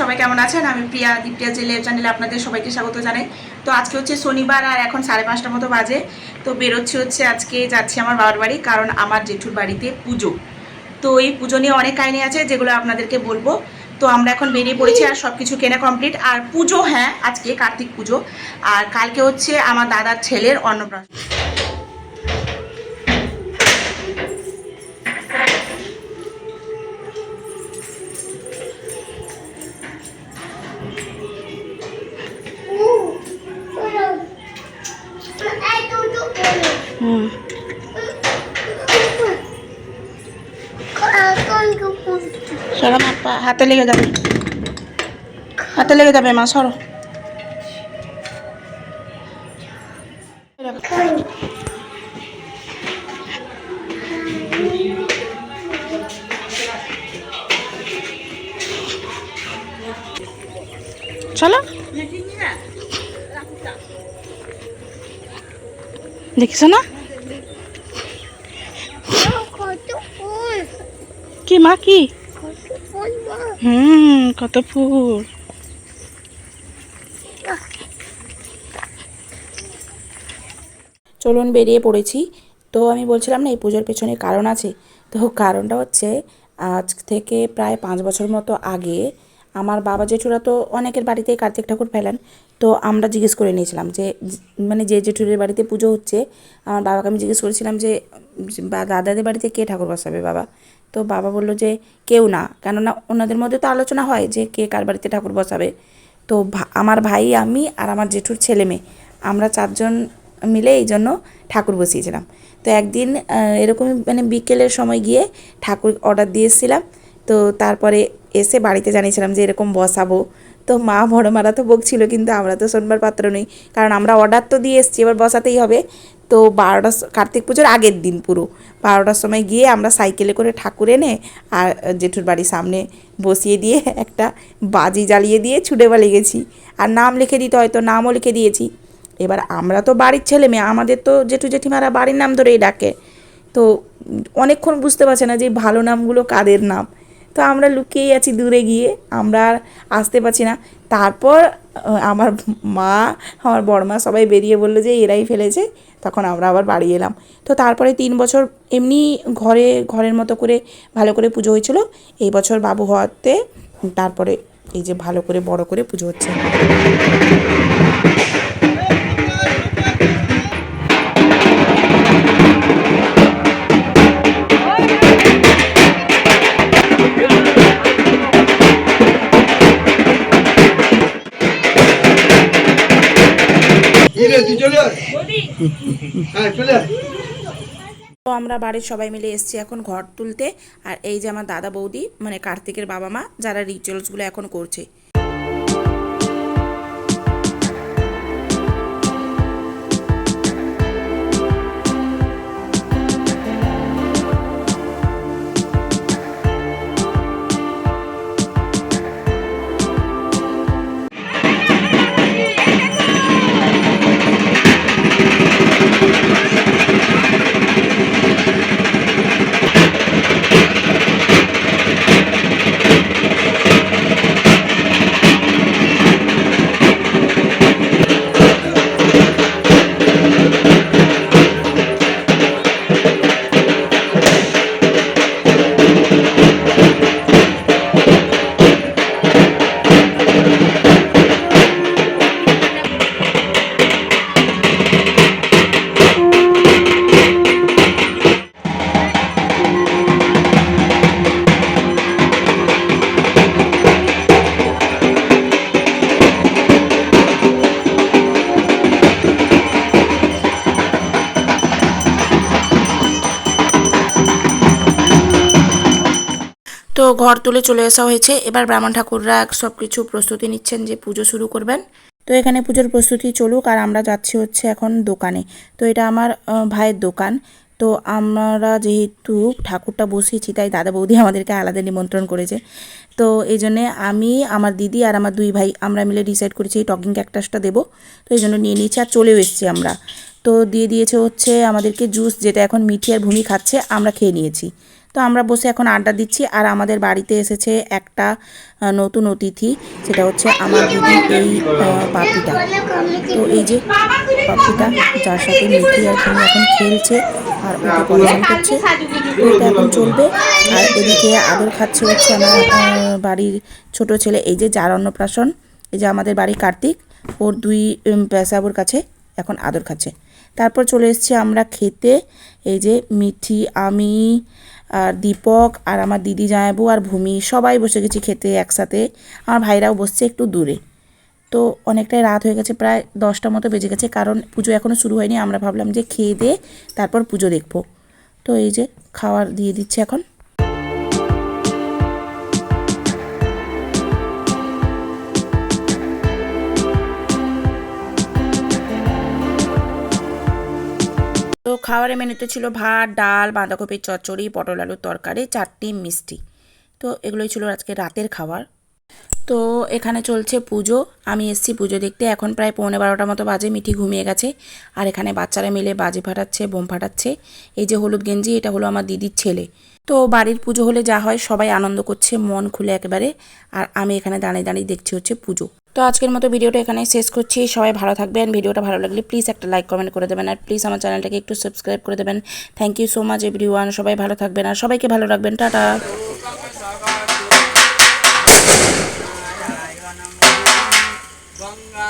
সবাই কেমন আছেন? আমি প্রিয়া দীপ্রিয়া জেলে চ্যানেলে আপনাদের সবাইকে স্বাগত জানাই। তো আজকে হচ্ছে শনিবার আর এখন সাড়ে পাঁচটার মতো বাজে। তো বেরোচ্ছি হচ্ছে আজকে, যাচ্ছি আমার বাবার বাড়ি, কারণ আমার জেঠুর বাড়িতে পুজো। তো এই পুজো নিয়ে অনেক কাহিনী আছে, যেগুলো আপনাদেরকে বলব। তো আমরা এখন বেরিয়ে পড়েছি আর সব কিছু কেনা কমপ্লিট আর পুজো হ্যাঁ আজকে কার্তিক পুজো। আর কালকে হচ্ছে আমার দাদার ছেলের অন্নপ্রাশন। সরো মা হাতে লেগে যাবে। হাতে লেগে যাবে মা সরো। চলো। দেখিস না? কি মা কি? হুম, কত ফুল। চলুন বেরিয়ে পড়েছি। তো আমি বলছিলাম না, এই পুজোর পেছনে কারণ আছে। তো কারণটা হচ্ছে, আজ থেকে প্রায় পাঁচ বছর মতো আগে আমার বাবা জেঠুরা তো অনেকের বাড়িতেই কার্তিক ঠাকুর ফেলেন। তো আমরা জিজ্ঞেস করে নিয়েছিলাম যে মানে যে জেঠুরের বাড়িতে পুজো হচ্ছে, আমার বাবাকে আমি জিজ্ঞেস করেছিলাম যে দাদাদের বাড়িতে কে ঠাকুর বসাবে বাবা? তো বাবা বলল যে কেউ না। কেননা ওনাদের মধ্যে তো আলোচনা হয় যে কে কার বাড়িতে ঠাকুর বসাবে। তো আমার ভাই, আমি আর আমার জেঠুর ছেলে মেয়ে, আমরা চারজন মিলে এই জন্য ঠাকুর বসিয়েছিলাম। তো একদিন এরকমই মানে বিকেলের সময় গিয়ে ঠাকুর অর্ডার দিয়ে এসেছিলাম তো তারপরে এসে বাড়িতে জানিয়েছিলাম যে এরকম বসাবো। তো মা বড় মারা তো বকছিল, কিন্তু আমরা তো শোনবার পাত্র নই। কারণ আমরা অর্ডার তো দিয়ে এসেছি, এবার বসাতেই হবে। তো বারোটা কার্তিক পুজোর আগের দিন পুরো। বারোটার সময় গিয়ে আমরা সাইকেলে করে ঠাকুর এনে আর জেঠুর বাড়ির সামনে বসিয়ে দিয়ে একটা বাজি জ্বালিয়ে দিয়ে ছুটে পালিয়ে গেছি। আর নাম লিখে দিতে হয়তো নামও লিখে দিয়েছি। এবার আমরা তো বাড়ির ছেলে মেয়ে, আমাদের তো জেঠু জেঠিমারা বাড়ির নাম ধরেই ডাকে। তো অনেকক্ষণ বুঝতে পারছে না যে ভালো নামগুলো কাদের নাম। তো আমরা লুকিয়েই আছি দূরে গিয়ে, আমরা আর আসতে পারছি না। তারপর আমার মা, আমার বড়মা সবাই বেরিয়ে বলল যে এরাই ফেলেছে। তখন আমরা আবার বাড়ি এলাম। তো তারপরে তিন বছর এমনি ঘরে, ঘরের মতো করে ভালো করে পুজো হয়েছিল। এই বছর বাবু হওয়াতে তারপরে এই যে ভালো করে, বড় করে পুজো হচ্ছে। রে তো আমরা বাড়ির সবাই মিলে এসছি এখন ঘর তুলতে। আর এই যে আমার দাদা বৌদি মানে কার্তিকের বাবা মা, যারা রিচুয়ালসগুলো এখন করছে। তো ঘর তুলে চলে আসা হয়েছে। এবার ব্রাহ্মণ ঠাকুররা সব কিছু প্রস্তুতি নিচ্ছেন যে পুজো শুরু করবেন। তো এখানে পুজোর প্রস্তুতি চলুক আর আমরা যাচ্ছি হচ্ছে এখন দোকানে। তো এটা আমার ভাইয়ের দোকান। তো আমরা যেহেতু ঠাকুরটা বসিয়েছি, তাই দাদা বৌদি আমাদেরকে আলাদা নিমন্ত্রণ করেছে। তো এই জন্যে আমি, আমার দিদি আর আমার দুই ভাই আমরা মিলে ডিসাইড করেছি এই টকিং ক্যাকটাসটা দেবো। তো এই জন্য নিয়ে নিয়েছি আর চলেও এসেছি আমরা। তো দিয়ে দিয়েছে হচ্ছে আমাদেরকে জুস যেটা এখন মিঠি আর ভূমি খাচ্ছে, আমরা খেয়ে নিয়েছি। তো আমরা বসে এখন আড্ডা দিচ্ছি আর আমাদের বাড়িতে এসেছে একটা নতুন অতিথি, সেটা হচ্ছে আমার দিদি এই পাপিটা তো এই যে পাপিটা যার সাথে মিঠি আর ভূমি এখন খেলছে আর ওকে পড়াশোনা করছে, তো এখন চলবে। আর এদিকে আদর খাচ্ছে হচ্ছে আমার বাড়ির ছোট ছেলে, এই যে যার অন্নপ্রাশন, এই যে আমাদের বাড়ি কার্তিক, ওর দুই পেশাবুর কাছে এখন আদর খাচ্ছে। তারপর চলে এসেছি আমরা খেতে, এই যে মিঠি, আমি আর দীপক আর আমার দিদি জামাইবু আর ভূমি সবাই বসে গেছি খেতে একসাথে। আমার ভাইরাও বসছে একটু দূরে। তো অনেকটাই রাত হয়ে গেছে, প্রায় দশটা মতো বেজে গেছে, কারণ পুজো এখনও শুরু হয়নি। আমরা ভাবলাম যে খেয়ে দিয়ে তারপর পুজো দেখব। তো এই যে খাওয়ার দিয়ে দিচ্ছে এখন। খাবারের মেনুতে ছিল ভাত, ডাল, বাঁধাকপির চচ্চড়ি, পটল আলুর তরকারি চারটি মিষ্টি। তো এগুলোই ছিল আজকে রাতের খাবার। তো এখানে চলছে পুজো। আমি এসছি পুজো দেখতে। এখন প্রায় পৌনে বারোটা মতো বাজে, মিঠি ঘুমিয়ে গেছে। আর এখানে বাচ্চারা মিলে বাজি ফাটাচ্ছে, বোম ফাটাচ্ছে। এই যে হলুদ গেঞ্জি, এটা হলো আমার দিদির ছেলে। তো বাড়ির পুজো হলে যা হয়, সবাই আনন্দ করছে, মন খুলে একেবারে। আর আমি এখানে দাঁড়িয়ে দাঁড়িয়ে দেখছি হচ্ছে পুজো। তো আজকের মতো ভিডিওটা এখানে শেষ করছি। সবাই ভালো থাকবেন। ভিডিওটা ভালো লাগলে প্লিজ একটা লাইক কমেন্ট করে দেবেন। আর প্লিজ আমার চ্যানেলটাকে একটু সাবস্ক্রাইব করে দেবেন। Thank you so much every সবাই ভালো থাকবেন। আর সবাইকে ভালো রাখবেন। টাটা।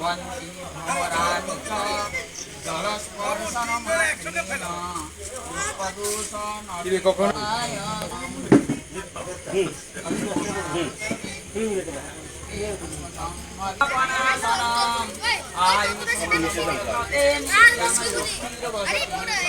पुष्पशया वकिरणेन च वनजातानि वन्ति